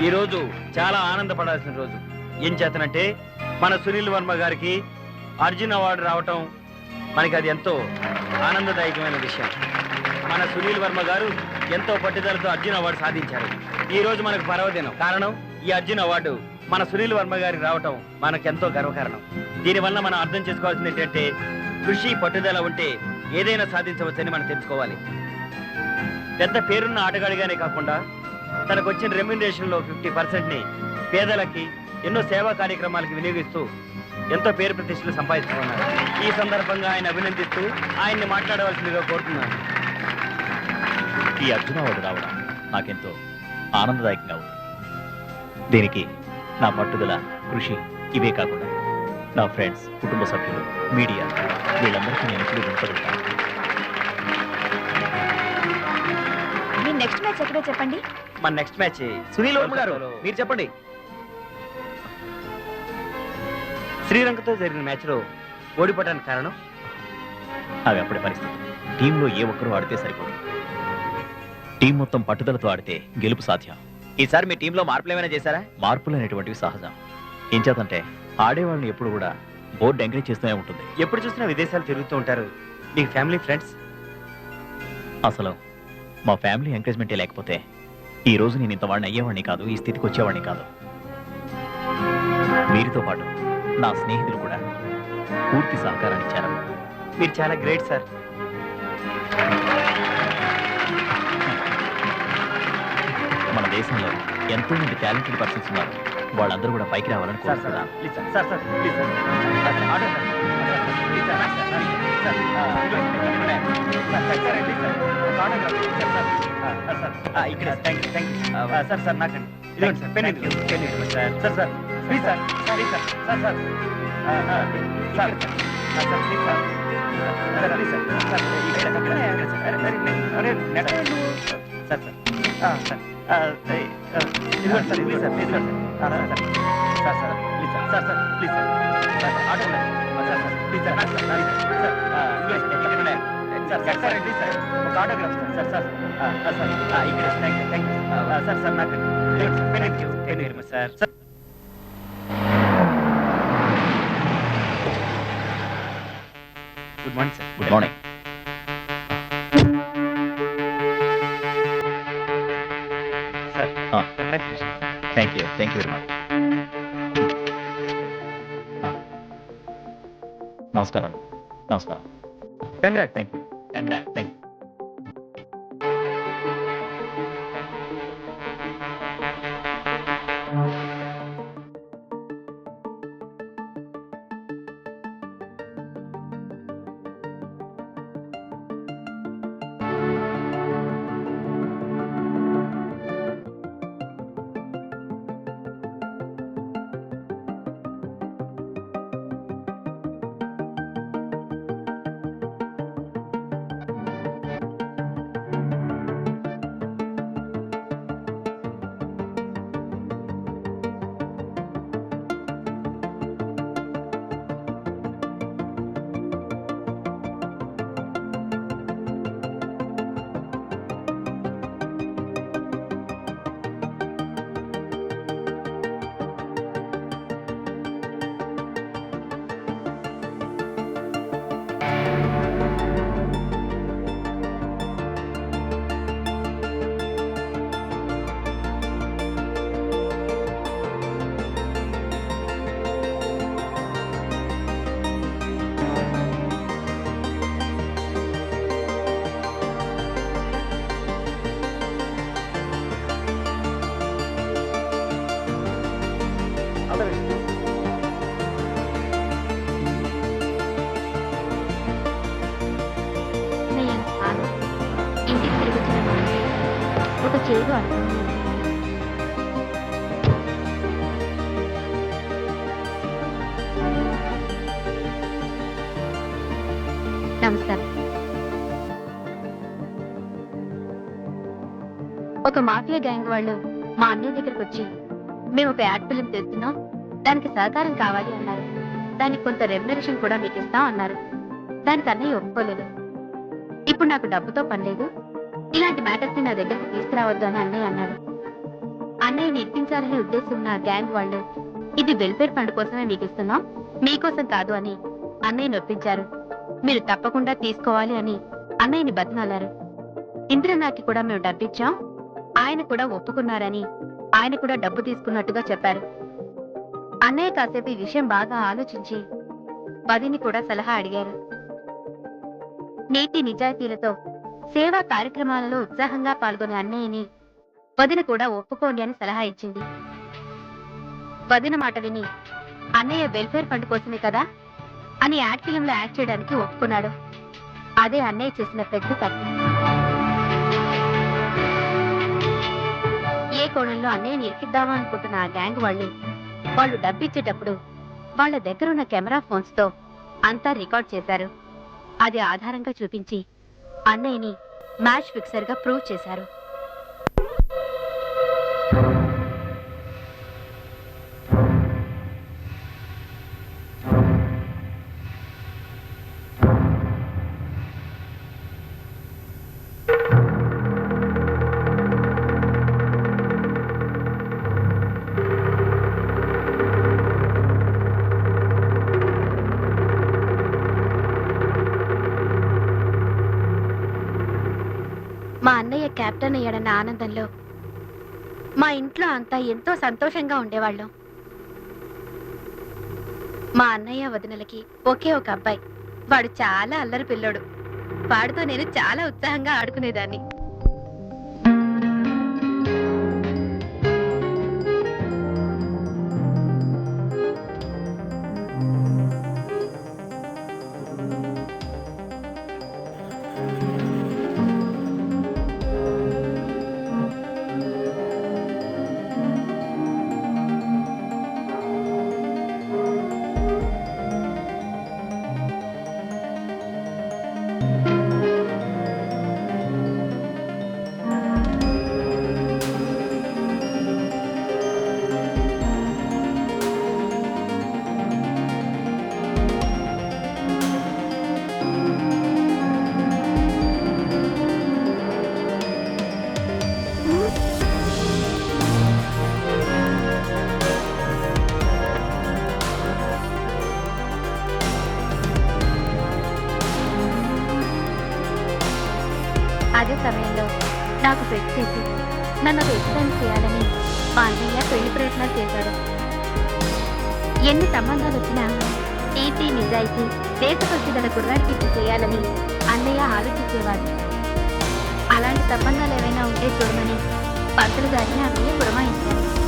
ఈ రోజు చాలా ఆనందపడాల్సిన రోజు. ఏం చేతనంటే మన సునీల్ వర్మ గారికి అర్జున్ అవార్డు రావటం మనకి అది ఎంతో ఆనందదాయకమైన విషయం. మన సునీల్ వర్మ గారు ఎంతో పట్టుదలతో అర్జున్ అవార్డు సాధించారు. ఈ రోజు మనకు పర్వదినం. కారణం ఈ అర్జున్ అవార్డు మన సునీల్ వర్మ గారికి రావటం మనకెంతో గర్వకారణం. దీనివల్ల మనం అర్థం చేసుకోవాల్సింది ఏంటంటే కృషి పట్టుదల ఉంటే ఏదైనా సాధించవచ్చని మనం తెలుసుకోవాలి. పెద్ద పేరున్న ఆటగాడిగానే కాకుండా తనకు వచ్చిన రెమ్యునరేషన్లో ఫిఫ్టీ పర్సెంట్ని పేదలకి ఎన్నో సేవా కార్యక్రమాలకి వినియోగిస్తూ ఎంతో పేరు ప్రతిష్టలు సంపాదించుకున్నారు ఈ సందర్భంగా ఆయన అభినందిస్తూ ఆయన్ని మాట్లాడవలసిందిగా కోరుతున్నాను. ఈ అర్జున అవార్డు రావడం నాకెంతో ఆనందదాయకంగా ఉంది. దీనికి నా పట్టుదల కృషి ఇవే కాకుండా నా ఫ్రెండ్స్ కుటుంబ సభ్యులు మీడియా వీళ్ళందరికీ నేను ఎప్పుడు మీ నెక్స్ట్ మ్యాచ్ ఎక్కడో చెప్పండి? మన నెక్స్ట్ మ్యాచ్ సునీల్ వర్మ గారు మీరు చెప్పండి. శ్రీలంకతో జరిగిన మ్యాచ్లో ఓడిపోవడానికి కారణం? అవి అప్పుడే పరిస్థితి. టీంలో ఏ ఒక్కరూ ఆడితే సరిపోదు. టీం మొత్తం పట్టుదలతో ఆడితే గెలుపు సాధ్యం. ఈసారి మీ టీంలో మార్పులు ఏమైనా చేశారా? మార్పులు అనేటువంటివి సహజం. ఏం చేతంటే ఆడేవాళ్ళని ఎప్పుడు కూడా బోర్డు ఎంకరేజ్ చేస్తూనే ఉంటుంది. ఎప్పుడు చూసినా విదేశాలు తిరుగుతూ ఉంటారు. మీకు ఫ్యామిలీ ఫ్రెండ్స్ అసలు మా ఫ్యామిలీ ఎంకరేజ్మెంటే లేకపోతే ఈ రోజు నేను ఇంత వాడిని అయ్యేవాడిని కాదు ఈ స్థితికి వచ్చేవాడిని కాదు వీరితో పాటు నా స్నేహితులు కూడా పూర్తి సహకారాన్ని ఇచ్చారు మీరు చాలా గ్రేట్ సార్ మన దేశంలో ఎంతో మంది టాలెంటెడ్ పర్సన్స్ ఉన్నారు వాళ్ళందరూ కూడా పైకి రావాలని సార్ సార్ కోరుతున్నాను please sir sir sir please sir sir sir order sir please sir sir sir sir sir sir please sir ఒక ఆటోగ్రాఫ్ సార్ సార్ ఆ, సార్ ఆ, ఇక్కడ thank you thank you sir sir నాకండి ఇదిగోండి sir pen ఇదిగోండి pen ఇదిగోండి sir sir sir please sir please sir sir sir ఆ, ఆ, sir sir please sir sir please sir sir ఇక్కడ సార్ సార్ సార్ సార్ ఇదిగోండి sir please sir please sir sir sir sir sir please sir sir sir please sir sir sir auto Sir sir sir please sir నాకు sir please sir ఆ, ఇదిగోండి sir ఇక్కడ ఉన్నాయి sir sir sir please sir ఒక autograph sir sir sir ఆ, ఆ, sir ఆ, ఇక్కడ thank you thank you sir sir నాకు ఇదిగోండి సార్ పెన్ ఇదిగో పెన్ ఇదిగో sir sir good morning sir good morning sir ఆ. Thank you thank you very much నమస్కారం నమస్కారం. థ్యాంక్ యూ ఒక చేదు అర్థం నమస్కారం ఒక మాఫియా గ్యాంగ్ వాళ్ళు మా అన్నయ్య దగ్గరికి వచ్చి మేము ఒక యాడ్ ఫిలిం తెస్తున్నాం దానికి సహకారం కావాలి అన్నారు. దానికి కొంత రెమ్యునరేషన్ కూడా మీకు ఇస్తాం అన్నారు. దానికి అన్నయ్య ఒప్పుకోలేదు. ఇప్పుడు నాకు డబ్బుతో పని లేదు ఇలాంటి మ్యాటర్స్ నా దగ్గరికి తీసుకురావద్దు అని అన్నయ్య అన్నాడు. అన్నయ్యని నిర్పించాలనే ఉద్దేశం నా గ్యాంగ్ వాళ్ళు ఇది వెల్ఫేర్ ఫండ్ కోసమే మీకు ఇస్తున్నాం మీకోసం కాదు అని అన్నయ్య నొప్పించారు మీరు తప్పకుండా తీసుకోవాలి అని అన్నయ్యని బతినాలారు ఇంద్రనాకి కూడా మేము డబ్బిచ్చాం ఆయన కూడా ఒప్పుకున్నారని ఆయన కూడా డబ్బు తీసుకున్నట్టుగా చెప్పారు. అన్నయ్య కాసేపు ఈ విషయం బాగా ఆలోచించి పదిని కూడా సలహా అడిగారు. నీతి నిజాయితీలతో సేవా కార్యక్రమాలలో ఉత్సాహంగా పాల్గొనే అన్నయ్యని వదిన కూడా ఒప్పుకోండి అని సలహా ఇచ్చింది. వదిన మాట విని అన్నయ్య వెల్ఫేర్ ఫండ్ కోసమే కదా అని యాడ్ ఫిలింలో యాడ్ చేయడానికి ఒప్పుకున్నాడు. అదే అన్నయ్య చేసిన పెద్ద తప్పు. ఏ కోణంలో అన్నయ్యని ఇరికిద్దామా అనుకుంటున్న ఆ గ్యాంగ్ వాళ్ళు వాళ్ళు డబ్బిచ్చేటప్పుడు వాళ్ళ దగ్గరున్న కెమెరా ఫోన్స్తో అంతా రికార్డ్ చేశారు. అది ఆధారంగా చూపించి అన్నయ్యని మ్యాచ్ ఫిక్సర్గా ప్రూవ్ చేశారు. అన్నయ్య ఆనందంలో మా ఇంట్లో అంతా ఎంతో సంతోషంగా ఉండేవాళ్ళం. మా అన్నయ్య వదినలకి ఒకే ఒక అబ్బాయి. వాడు చాలా అల్లరి పిల్లోడు. వాడితో నేను చాలా ఉత్సాహంగా ఆడుకునేదాన్ని. నాకు చేసి నన్ను ఒక చేయాలని మా అన్నయ్య పెళ్ళి ప్రయత్నాలు చేశాడు. ఎన్ని సంబంధాలు వచ్చినా టీటీ నిజాయితీ దేశభక్తి గల కుర్రాడికి చేయాలని అన్నయ్య ఆలోచించేవాడు. అలాంటి సంబంధాలు ఏమైనా ఉంటే చూడమని పంతులు గారిని అన్నయ్య పురమాయించారు.